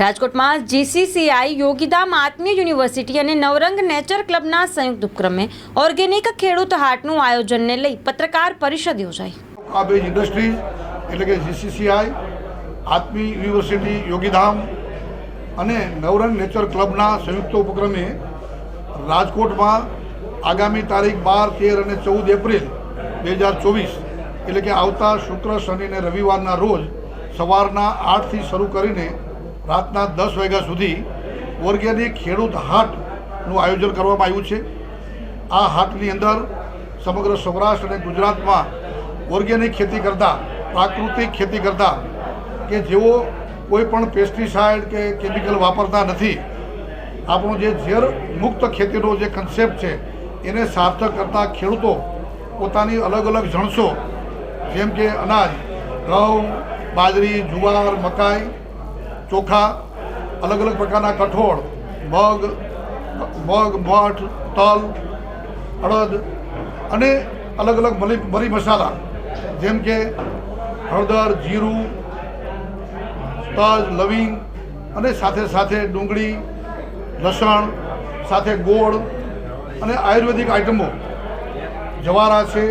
રાજકોટમાં જીસીસીઆઈ યોગીધામ આત્મીય યુનિવર્સિટી અને નવરંગ નેચર ક્લબના સંયુક્ત ઉપક્રમે ઓર્ગેનિક ખેડૂત હાટનું આયોજનને લઈ પત્રકાર પરિષદ યોજાઈ. કાબેજ ઇન્ડસ્ટ્રીઝ એટલે કે જીસીસીઆઈ આત્મી યુનિવર્સિટી, યોગીધામ અને નવરંગ નેચર ક્લબના સંયુક્ત ઉપક્રમે રાજકોટમાં આગામી તારીખ બાર, તેર અને ચૌદ એપ્રિલ બે હજાર ચોવીસ, એટલે કે આવતા શુક્ર, શનિ અને રવિવારના રોજ સવારના આઠથી શરૂ કરીને રાતના દસ વાગ્યા સુધી ઓર્ગેનિક ખેડૂત હાટનું આયોજન કરવામાં આવ્યું છે. આ હાટની અંદર સમગ્ર સૌરાષ્ટ્ર અને ગુજરાતમાં ઓર્ગેનિક ખેતી કરતા, પ્રાકૃતિક ખેતી કરતા કે જેઓ કોઈ પણ પેસ્ટિસાઇડ કે કેમિકલ વાપરતા નથી, આપણો જે ઝેર મુક્ત ખેતીનો જે કન્સેપ્ટ છે, એને સાર્થક કરતા ખેડૂતો પોતાની અલગ અલગ જણસો, જેમ કે અનાજ, ઘઉં, બાજરી, જુવાર, મકાઈ ચોખા, અલગ અલગ પ્રકારના કઠોળ, મગ મગ, મઠ, તલ, અડદ અને અલગ અલગ મરી મરી મસાલા. જેમ કે હળદર, જીરું, તજ, લવિંગ અને સાથે સાથે ડુંગળી, લસણ, સાથે ગોળ અને આયુર્વેદિક આઇટમો જવારા છે,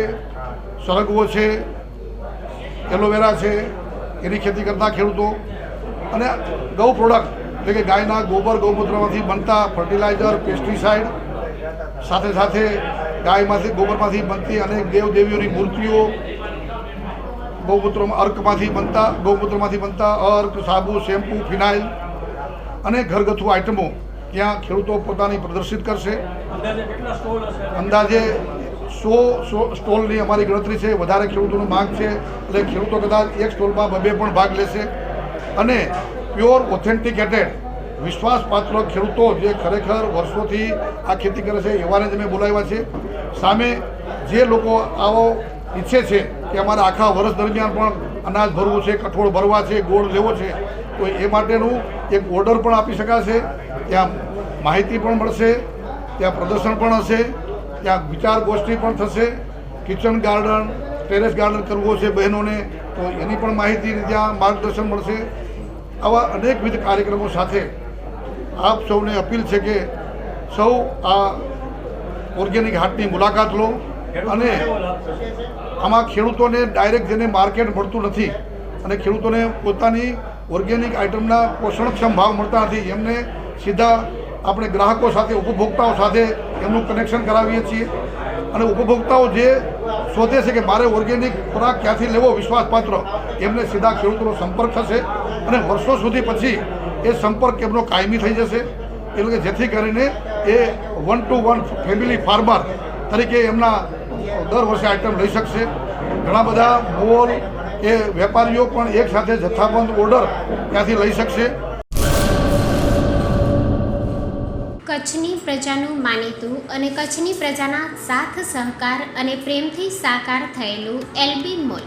સરગવો છે, એલોવેરા છે, એની ખેતી કરતા ખેડૂતો અને ગૌ પ્રોડક્ટ એટલે કે ગાયના ગોબર ગૌમૂત્રમાંથી બનતા ફર્ટિલાઇઝર પેસ્ટિસાઇડ સાથે સાથે ગાયમાંથી ગોબરમાંથી બનતી અનેક દેવદેવીઓની મૂર્તિઓ ગૌમૂત્રમાં અર્કમાંથી બનતા ગૌમૂત્રમાંથી બનતા અર્ક સાબુ શેમ્પુ ફિનાઇલ અને ઘરગથ્થુ આઇટમો ત્યાં ખેડૂતો પોતાની પ્રદર્શિત કરશે. અંદાજે સો સો સ્ટોલની અમારી ગણતરી છે વધારે ખેડૂતોની માંગ છે એટલે ખેડૂતો કદાચ એક સ્ટોલમાં બબે પણ ભાગ લેશે. અને પ્યોર ઓથેન્ટિકેટેડ, વિશ્વાસપાત્ર ખેડૂતો જે ખરેખર વર્ષોથી આ ખેતી કરે છે, એવાને જ અમે બોલાવ્યા છે. સામે જે લોકો આવો ઈચ્છે છે કે અમારે આખા વર્ષ દરમિયાન પણ અનાજ ભરવું છે, કઠોળ ભરવા છે, ગોળ લેવો છે, તો એ માટેનું એક ઓર્ડર પણ આપી શકાશે. ત્યાં માહિતી પણ મળશે, ત્યાં પ્રદર્શન પણ હશે, ત્યાં વિચાર ગોષ્ઠી પણ થશે. કિચન ગાર્ડન, ટેરેસ ગાર્ડન કરવો છે બહેનોને, તો એની પણ માહિતી ત્યાં માર્ગદર્શન મળશે. આવા અનેકવિધ કાર્યક્રમો સાથે આપ સૌને અપીલ છે કે સૌ આ ઓર્ગેનિક હાટની મુલાકાત લો અને આમાં ખેડૂતોને ડાયરેક્ટ જેને માર્કેટ મળતું નથી અને ખેડૂતોને પોતાની ઓર્ગેનિક આઇટમના પોષણક્ષમ ભાવ મળતા નથી, એમને સીધા આપણે ગ્રાહકો સાથે, ઉપભોક્તાઓ સાથે એમનું કનેક્શન કરાવીએ છીએ. અને ઉપભોક્તાઓ જે શોધે છે કે મારે ઓર્ગેનિક ખોરાક ક્યાંથી લેવો વિશ્વાસપાત્ર, એમને સીધા ખેડૂતોનો સંપર્ક થશે. અને વર્ષો સુધી પછી એ સંપર્ક એમનો કાયમી થઈ જશે. એટલે કે જેથી કરીને એ one to one family farmer તરીકે એમના દર વર્ષે આઇટમ લઈ શકશે. ઘણા બધા મોલ કે વેપારીઓ પણ એક સાથે જથ્થાબંધ ઓર્ડર ત્યાંથી લઈ શકશે. કચ્છની પ્રજાનું માનીતું અને કચ્છની પ્રજાના સાથ સહકાર અને પ્રેમથી સાકાર થયેલું એલબી મોલ.